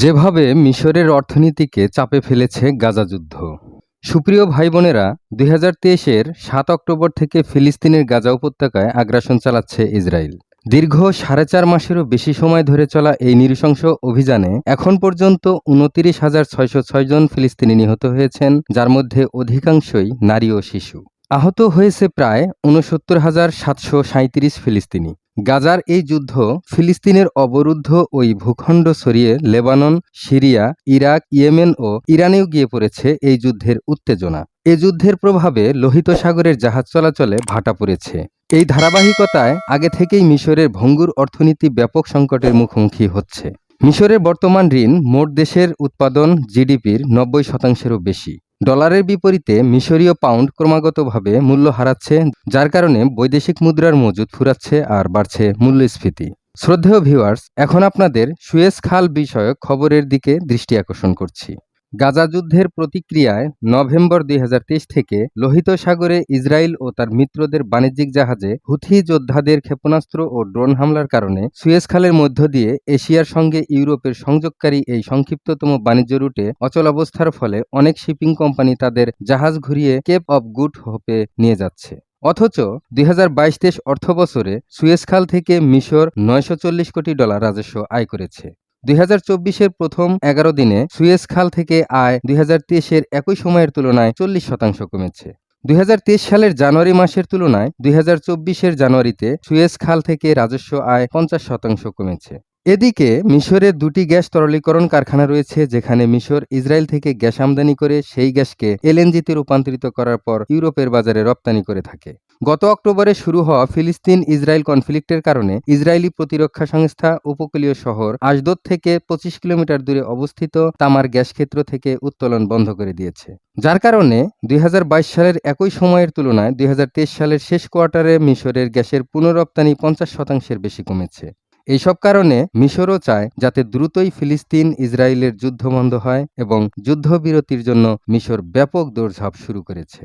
যেভাবে মিশরের অর্থনীতিকে চাপে ফেলেছে গাজা যুদ্ধ। সুপ্রিয় ভাই বোনেরা দুই হাজার তেইশের সাত অক্টোবর থেকে ফিলিস্তিনের গাজা উপত্যকায় আগ্রাসন চালাচ্ছে ইসরায়েল। দীর্ঘ সাড়ে চার মাসেরও বেশি সময় ধরে চলা এই নৃশংস অভিযানে এখন পর্যন্ত উনতিরিশ হাজার ছয়শো ছয় জন ফিলিস্তিনি নিহত হয়েছেন, যার মধ্যে অধিকাংশই নারী ও শিশু। আহত হয়েছে প্রায় উনসত্তর হাজার সাতশো সাঁত্রিশ ফিলিস্তিনি। গাজার এই যুদ্ধ ফিলিস্তিনের অবরুদ্ধ ওই ভূখণ্ড সরিয়ে লেবানন, সিরিয়া, ইরাক, ইয়েমেন ও ইরানেও গিয়ে পড়েছে এই যুদ্ধের উত্তেজনা। এ যুদ্ধের প্রভাবে লোহিত সাগরের জাহাজ চলাচলে ভাটা পড়েছে। এই ধারাবাহিকতায় আগে থেকেই মিশরের ভঙ্গুর অর্থনীতি ব্যাপক সংকটের মুখোমুখি হচ্ছে। মিশরের বর্তমান ঋণ মোট দেশের উৎপাদন, জিডিপির নব্বই শতাংশেরও বেশি। ডলারের বিপরীতে মিশরীয় পাউন্ড ক্রমাগতভাবে মূল্য হারাচ্ছে, যার কারণে বৈদেশিক মুদ্রার মজুদ ফুরাচ্ছে আর বাড়ছে মূল্যস্ফীতি। শ্রদ্ধেয় ভিউয়ার্স, এখন আপনাদের সুয়েজ খাল বিষয়ক খবরের দিকে দৃষ্টি আকর্ষণ করছি। গাজা যুদ্ধের প্রতিক্রিয়ায় নভেম্বর দুই হাজার তেইশ থেকে লোহিত সাগরে ইসরায়েল ও তার মিত্রদের বাণিজ্যিক জাহাজে হুথি যোদ্ধাদের ক্ষেপণাস্ত্র ও ড্রোন হামলার কারণে সুয়েজ খালের মধ্য দিয়ে এশিয়ার সঙ্গে ইউরোপের সংযোগকারী এই সংক্ষিপ্ততম বাণিজ্য রুটে অচল অবস্থার ফলে অনেক শিপিং কোম্পানি তাদের জাহাজ ঘুরিয়ে কেপ অব গুড হোপে নিয়ে যাচ্ছে। অথচ দুই হাজার বাইশ তেইশ অর্থবছরে সুয়েজ খাল থেকে মিশর নয়শো চল্লিশ কোটি ডলার রাজস্ব আয় করেছে। দুই হাজার চব্বিশের প্রথম এগারো দিনে সুয়েজ খাল থেকে আয় দুই হাজার তেইশের একই সময়ের তুলনায় চল্লিশ শতাংশ কমেছে। দুই হাজার তেইশ সালের জানুয়ারি মাসের তুলনায় দুই হাজার জানুয়ারিতে সুয়েজ খাল থেকে রাজস্ব আয় পঞ্চাশ শতাংশ কমেছে। এদিকে মিশরের দুটি গ্যাস তরলীকরণ কারখানা রয়েছে, যেখানে মিশর ইসরায়েল থেকে গ্যাস আমদানি করে সেই গ্যাসকে এলএনজিতে রূপান্তরিত করার পর ইউরোপের বাজারে রপ্তানি করে থাকে। গত অক্টোবরে শুরু হওয়া ফিলিস্তিন ইসরায়েল কনফ্লিক্টের কারণে ইসরায়েলি প্রতিরক্ষা সংস্থা উপকূলীয় শহর আশদোদ থেকে পঁচিশ কিলোমিটার দূরে অবস্থিত তামার গ্যাস ক্ষেত্র থেকে উত্তোলন বন্ধ করে দিয়েছে। যার কারণে দুই হাজার বাইশ সালের একই সময়ের তুলনায় দুই হাজার তেইশ সালের শেষ কোয়ার্টারে মিশরের গ্যাসের পুনরপ্তানি পঞ্চাশ শতাংশের বেশি কমেছে। এইসব কারণে মিশরও চায় যাতে দ্রুতই ফিলিস্তিন ইসরায়েলের যুদ্ধ বন্ধ হয় এবং যুদ্ধবিরতির জন্য মিশর ব্যাপক দৌড়ঝাঁপ শুরু করেছে।